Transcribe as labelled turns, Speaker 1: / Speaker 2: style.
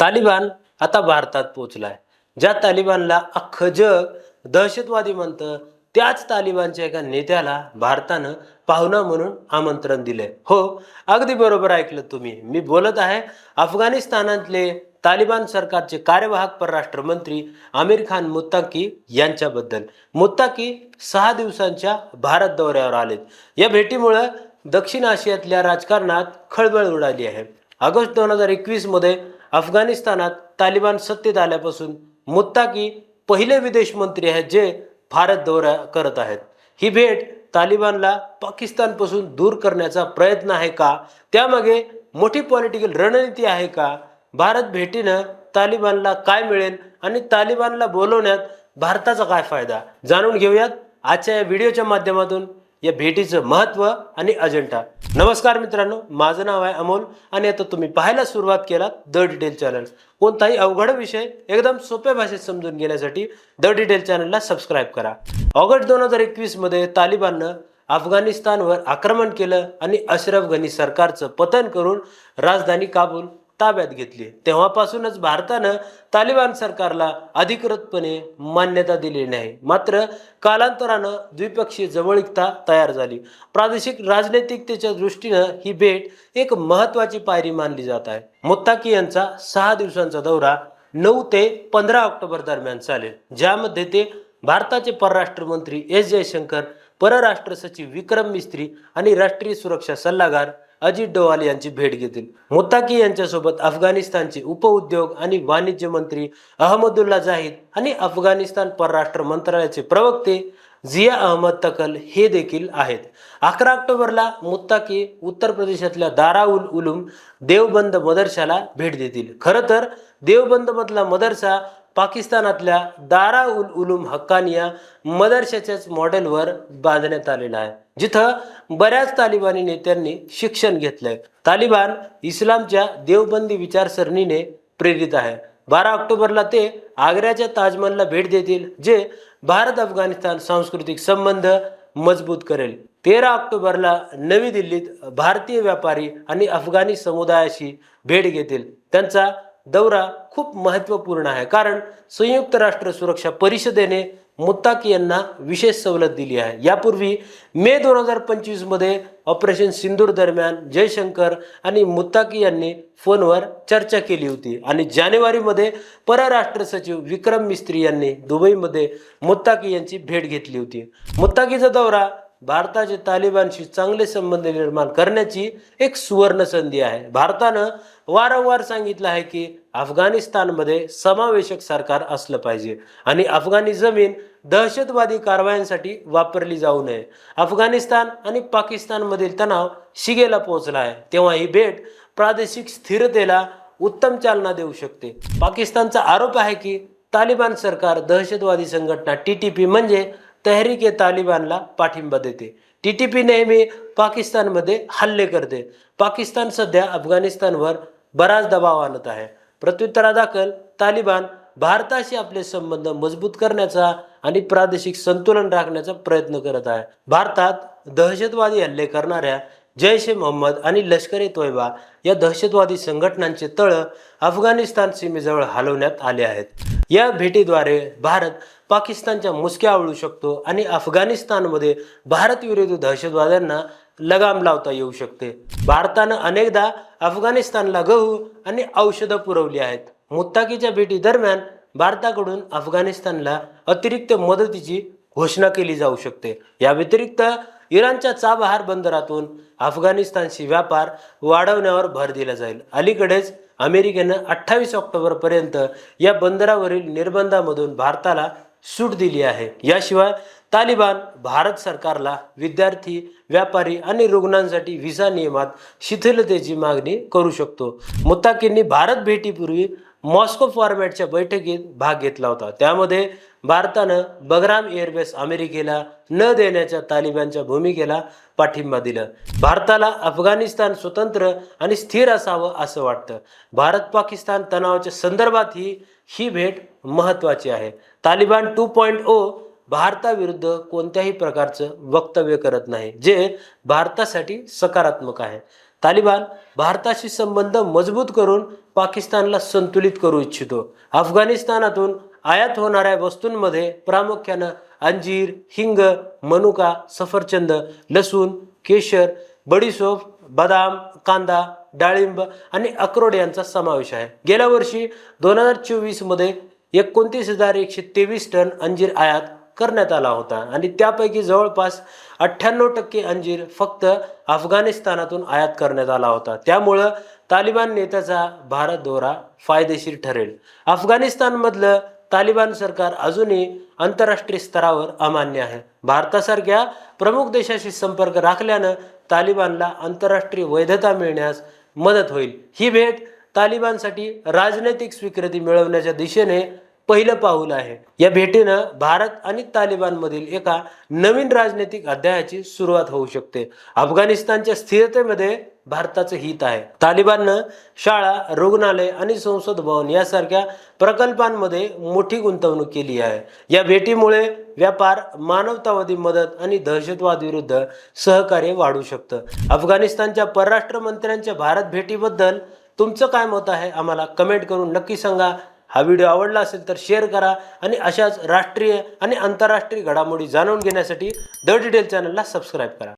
Speaker 1: तालिबान आता भारतात पोहोचलाय. ज्या तालिबानला अख्खं जग दहशतवादी म्हणतं त्याच तालिबानच्या एका नेत्याला भारतानं पाहुणा म्हणून आमंत्रण दिलंय. हो अगदी बरोबर ऐकलं तुम्ही. मी बोलत आहे अफगाणिस्तानातले तालिबान सरकारचे कार्यवाहक परराष्ट्र मंत्री आमिर खान मुत्ताकी यांच्याबद्दल. मुत्ताकी सहा दिवसांच्या भारत दौऱ्यावर आलेत. या भेटीमुळं दक्षिण आशियातल्या राजकारणात खळबळ उडाली आहे. ऑगस्ट दोन हजार एकवीसमध्ये अफगाणिस्तानात तालिबान सत्तेत आल्यापासून मुत्ताकी पहिले विदेश मंत्री आहेत जे भारत दौरा करत आहेत. ही भेट तालिबानला पाकिस्तानपासून दूर करण्याचा प्रयत्न आहे का? त्यामागे मोठी पॉलिटिकल रणनीती आहे का? भारत भेटीनं तालिबानला काय मिळेल आणि तालिबानला बोलवण्यात भारताचा काय फायदा? जाणून घेऊयात आजच्या या व्हिडिओच्या माध्यमातून. या भेटीचं महत्त्व आणि अजेंडा. नमस्कार मित्रांनो माझं नाव आहे अमोल आणि आता तुम्ही पाहायला सुरुवात केला द डिटेल चॅनल. कोणताही अवघड विषय एकदम सोप्या भाषेत समजून घेण्यासाठी द डिटेल चॅनलला सबस्क्राईब करा. ऑगस्ट दोन हजार एकवीसमध्ये तालिबाननं अफगाणिस्तानवर आक्रमण केलं आणि अशरफ गनी सरकारचं पतन करून राजधानी काबूल ताब्यात घेतली. तेव्हापासूनच भारतानं तालिबान सरकारला अधिकृतपणे मान्यता दिली नाही. मात्र कालांतरानं द्विपक्षीय जवळीकता तयार झाली. प्रादेशिक राजनैतिकतेच्या दृष्टीनं ही भेट एक महत्वाची पायरी मानली जात आहे. मुत्ताकी यांचा सहा दिवसांचा दौरा नऊ ते पंधरा ऑक्टोबर दरम्यान चालेल. ज्यामध्ये ते भारताचे परराष्ट्र मंत्री एस जयशंकर परराष्ट्र सचिव विक्रम मिस्त्री आणि राष्ट्रीय सुरक्षा सल्लागार अजित डोवाल यांची भेट घेतील. मुत्ताकी यांच्यासोबत अफगाणिस्तानचे उपउद्योग आणि वाणिज्य मंत्री अहमदुल्ला जाहीद आणि अफगाणिस्तान परराष्ट्र मंत्रालयाचे प्रवक्ते झिया अहमद तकल हे देखील आहेत. अकरा ऑक्टोबरला मुत्ताकी उत्तर प्रदेशातल्या दाराउल उलूम देवबंद मदरशाला भेट देतील. खरं तर देवबंदमधला मदरसा पाकिस्तानातल्या दारा उल उलूम हक्कानिया मदरशाच्याच मॉडेलवर बांधण्यात आलेला आहे. जिथं बऱ्याच तालिबानी नेत्यांनी शिक्षण घेतलंय. तालिबान इस्लामच्या देवबंदी विचारसरणीने प्रेरित आहे. बारा ऑक्टोबरला ते आग्र्याच्या ताजमहलला भेट देतील जे भारत अफगाणिस्तान सांस्कृतिक संबंध मजबूत करेल. तेरा ऑक्टोबरला नवी दिल्लीत भारतीय व्यापारी आणि अफगाणी समुदायाशी भेट घेतील. त्यांचा दौरा खूप महत्त्वपूर्ण आहे. कारण संयुक्त राष्ट्र सुरक्षा परिषदेने मुत्ताकी यांना विशेष सवलत दिली आहे. यापूर्वी मे दोन हजार पंचवीसमध्ये ऑपरेशन सिंदूर दरम्यान जयशंकर आणि मुत्ताकी यांनी फोनवर चर्चा केली होती. आणि जानेवारीमध्ये परराष्ट्र सचिव विक्रम मिस्त्री यांनी दुबईमध्ये मुत्ताकी यांची भेट घेतली होती. मुत्ताकीचा दौरा भारताचे तालिबानशी चांगले संबंध निर्माण करण्याची एक सुवर्ण संधी आहे. भारतानं वारंवार सांगितलं आहे की अफगाणिस्तानमध्ये समावेशक सरकार असलं पाहिजे आणि अफगाणी जमीन दहशतवादी कारवायांसाठी वापरली जाऊ नये. अफगाणिस्तान आणि पाकिस्तानमधील तणाव शिगेला पोहोचला आहे. तेव्हा ही भेट प्रादेशिक स्थिरतेला उत्तम चालना देऊ शकते. पाकिस्तानचा आरोप आहे की तालिबान सरकार दहशतवादी संघटना टी टी पी म्हणजे तहरीक ए तालिबानला पाठिंबा देते. टी टी पी नेहमी पाकिस्तानमध्ये हल्ले करते. पाकिस्तान सध्या अफगाणिस्तानवर बराच दबाव आणत आहे. प्रत्युत्तरादाखल तालिबान भारताशी आपले संबंध मजबूत करण्याचा आणि प्रादेशिक संतुलन राखण्याचा प्रयत्न करत आहे. भारतात दहशतवादी हल्ले करणाऱ्या जैश ए मोहम्मद आणि लष्कर ए तोयबा या दहशतवादी संघटनांचे तळ अफगाणिस्तान सीमेजवळ हलवण्यात आले आहेत. या भेटीद्वारे भारत पाकिस्तानच्या मुसक्या आवळू शकतो आणि अफगाणिस्तानमध्ये भारत विरोधी दहशतवाद्यांना लगाम लावता येऊ शकते. भारतानं अनेकदा अफगाणिस्तानला गहू आणि औषधं पुरवली आहेत. मुत्ताकीच्या भेटी दरम्यान भारताकडून अफगाणिस्तानला अतिरिक्त मदतीची घोषणा केली जाऊ शकते. या व्यतिरिक्त इराणच्या चाबहार बंदरातून अफगाणिस्तानशी व्यापार वाढवण्यावर भर दिला जाईल. अलीकडेच अमेरिकेनं अठ्ठावीस ऑक्टोबरपर्यंत या बंदरावरील निर्बंधामधून भारताला सूट दिली आहे. याशिवाय तालिबान भारत सरकारला विद्यार्थी व्यापारी आणि रुग्णांसाठी व्हिसा नियमात शिथिलतेची मागणी करू शकतो. मुत्ताकींनी भारत भेटीपूर्वी मॉस्को फॉर्मॅटच्या बैठकीत भाग घेतला होता. त्यामध्ये भारतानं बगराम एअरबेस अमेरिकेला न देण्याच्या तालिबानच्या भूमिकेला पाठिंबा दिला. भारताला अफगाणिस्तान स्वतंत्र आणि स्थिर असावं असं वाटतं. भारत पाकिस्तान तणावाच्या संदर्भात ही ही भेट महत्त्वाची आहे. तालिबान टू पॉईंट ओ भारताविरुद्ध कोणत्याही प्रकारचं वक्तव्य करत नाही जे भारतासाठी सकारात्मक आहे. तालिबान भारताशी संबंध मजबूत करून पाकिस्तानला संतुलित करू इच्छितो. अफगाणिस्तानातून आयात होणाऱ्या वस्तूंमध्ये प्रामुख्यानं अंजीर हिंग मनुका सफरचंद लसूण केशर बडीसोप बदाम कांदा डाळिंब आणि अक्रोड यांचा समावेश आहे. गेल्या वर्षी दोन हजार चोवीसमध्ये एकोणतीस हजार एकशे तेवीस टन अंजीर आयात करण्यात आला होता. आणि त्यापैकी जवळपास अठ्ठ्याण्णव टक्के अंजीर फक्त अफगाणिस्तानातून आयात करण्यात आला होता. त्यामुळं तालिबान नेत्याचा भारत दौरा फायदेशीर ठरेल. अफगाणिस्तानमधलं तालिबान सरकार अजूनही आंतरराष्ट्रीय स्तरावर अमान्य आहे. भारतासारख्या प्रमुख देशाशी संपर्क राखल्यानं तालिबानला आंतरराष्ट्रीय वैधता मिळण्यास मदत होईल. ही भेट तालिबानसाठी राजनैतिक स्वीकृती मिळवण्याच्या दिशेने पहिलं पाऊल आहे. या भेटीनं भारत आणि तालिबानमधील एका नवीन राजनैतिक अध्यायाची सुरुवात होऊ शकते. अफगाणिस्तानच्या स्थिरतेमध्ये भारताचं हित आहे. तालिबाननं शाळा रुग्णालय आणि संसद भवन यासारख्या प्रकल्पांमध्ये मोठी गुंतवणूक केली आहे. या भेटीमुळे व्यापार मानवतावादी मदत आणि दहशतवाद विरुद्ध सहकार्य वाढू शकतं. अफगाणिस्तानच्या परराष्ट्र मंत्र्यांच्या भारत भेटीबद्दल तुमचं काय मत आहे? आम्हाला कमेंट करून नक्की सांगा. हा व्हिडिओ आवडला असेल तर शेअर करा आणि अशाच राष्ट्रीय आणि आंतरराष्ट्रीय घडामोडी जाणून घेण्यासाठी द डिटेल चॅनलला सबस्क्राईब करा.